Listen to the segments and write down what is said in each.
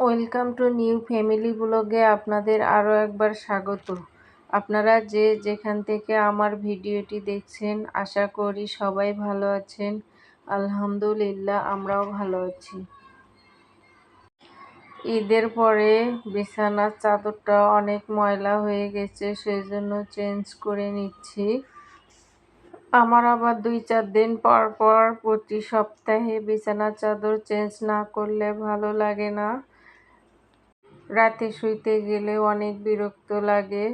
Welcome to new family ব্লগে আপনাদের আরও একবার স্বাগত। আপনারা যে যেখান থেকে আমার ভিডিওটি দেখছেন, আশা করি সবাই ভালো আছেন। আলহামদুলিল্লাহ, আমরাও ভালো আছি। ঈদের পরে বিছানার চাদরটা অনেক ময়লা হয়ে গেছে সেই জন্য চেঞ্জ করে নিচ্ছি। আমার আবার দুই চার দিন পর পর প্রতি সপ্তাহে বিছানার চাদর চেঞ্জ না করলে ভালো লাগে না। রাতে শুইতে গেলে অনেক বিরক্ত লাগে।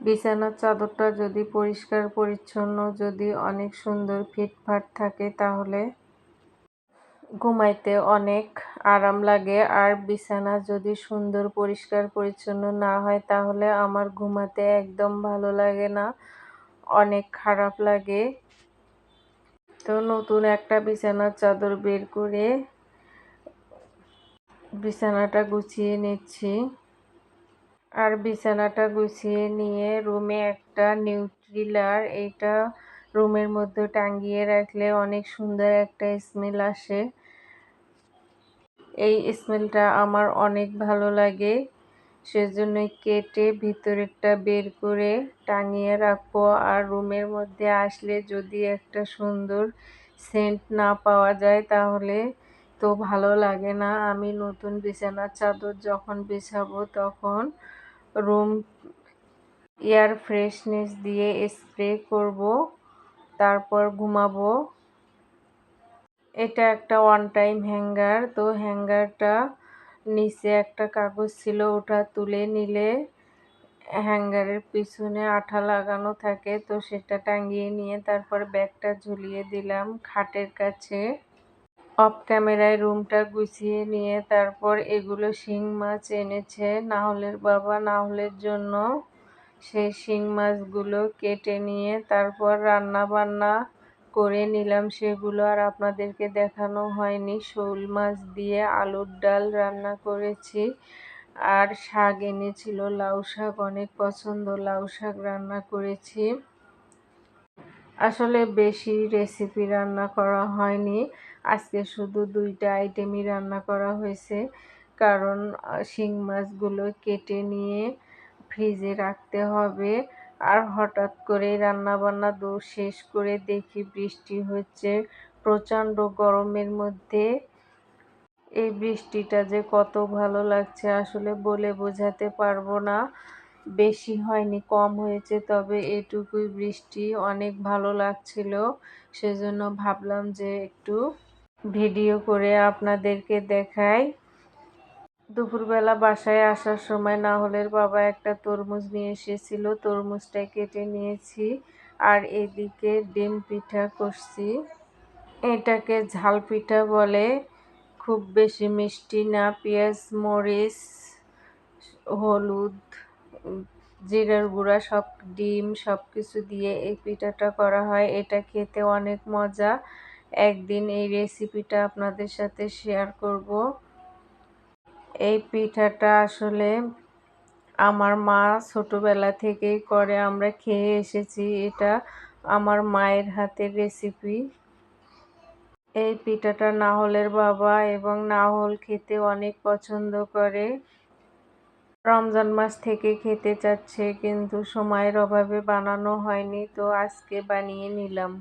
বিছানার চাদরটা যদি পরিষ্কার পরিচ্ছন্ন, যদি অনেক সুন্দর ফিটফাট থাকে, তাহলে ঘুমাইতে অনেক আরাম লাগে। আর বিছানা যদি সুন্দর, পরিষ্কার, পরিচ্ছন্ন না হয়, তাহলে আমার ঘুমাতে একদম ভালো লাগে না, অনেক খারাপ লাগে। তো নতুন একটা বিছানার চাদর বের করে বিছানাটা গুছিয়ে নিচ্ছি। আর বিছানাটা গুছিয়ে নিয়ে রুমে একটা নিউট্রিলার এটা রুমের মধ্যে টাঙ্গিয়ে রাখলে অনেক সুন্দর একটা স্মেল আসে। এই স্মেলটা আমার অনেক ভালো লাগে। সেজন্য কেটে ভিতরেরটা বের করে টাঙিয়ে রাখব। আর রুমের মধ্যে আসলে যদি একটা সুন্দর সেন্ট না পাওয়া যায় তাহলে তো ভালো লাগে না। আমি নতুন বিছানার চাদর যখন বিছাবো তখন রুম এয়ার ফ্রেশনেস দিয়ে স্প্রে করব, তারপর ঘুমাবো। এটা একটা ওয়ান টাইম হ্যাঙ্গার তো হ্যাঙ্গারটা নিচে একটা কাগজ ছিল ওটা তুলে নিলে হ্যাঙ্গারের পিছনে আঠা লাগানো থাকে, তো সেটা টাঙিয়ে নিয়ে তারপর ব্যাগটা ঝুলিয়ে দিলাম খাটের কাছে। অফ ক্যামেরায় রুমটা গুছিয়ে নিয়ে তারপর এগুলো শিং মাছ এনেছে। নাহলের বাবা নাহলের জন্য সেই শিং মাছগুলো কেটে নিয়ে তারপর রান্না বান্না করে নিলাম সেগুলো আর আপনাদেরকে দেখানো হয়নি। শোল মাছ দিয়ে আলুর ডাল রান্না করেছি আর শাক এনেছিল, লাউ শাক, অনেক পছন্দ, লাউ শাক রান্না করেছি। আসলে বেশি রেসিপি রান্না করা হয়নি। আজকে শুধু দুইটা আইটেমই রান্না করা হয়েছে। কারণ শিং মাছগুলো কেটে নিয়ে ফ্রিজে রাখতে হবে। আর হঠাৎ করে রান্নাবান্না দো শেষ করে দেখি বৃষ্টি হচ্ছে। প্রচণ্ড গরমের মধ্যে এই বৃষ্টিটা যে কত ভালো লাগছে আসলে বলে বোঝাতে পারব না। বেশি হয়নি, কম হয়েছে, তবে এটুকুই বৃষ্টি অনেক ভালো লাগছিল। সেজন্য ভাবলাম যে একটু ভিডিও করে আপনাদেরকে দেখাই। দুপুরবেলা বাসায় আসার সময় না হলের বাবা একটা তরমুজ নিয়ে এসেছিল, তরমুজটা কেটে নিয়েছি আর এদিকে ডিম পিঠা করছি। এটাকে ঝাল পিঠা বলে, খুব বেশি মিষ্টি না, পেঁয়াজ, মরিচ, হলুদ, জিরার গুঁড়া, সব ডিম সব কিছু দিয়ে এই পিঠাটা করা হয়। এটা খেতে অনেক মজা। একদিন এই রেসিপিটা আপনাদের সাথে শেয়ার করব। এই পিঠাটা আসলে আমার মা ছোটোবেলা থেকেই করে, আমরা খেয়ে এসেছি। এটা আমার মায়ের হাতের রেসিপি এই পিঠাটা নাহলের বাবা এবং নাহল খেতে অনেক পছন্দ করে। রমজান মাস থেকে খেতে চাচ্ছে, কিন্তু সময়ের অভাবে বানানো হয়নি, তো আজকে বানিয়ে নিলাম।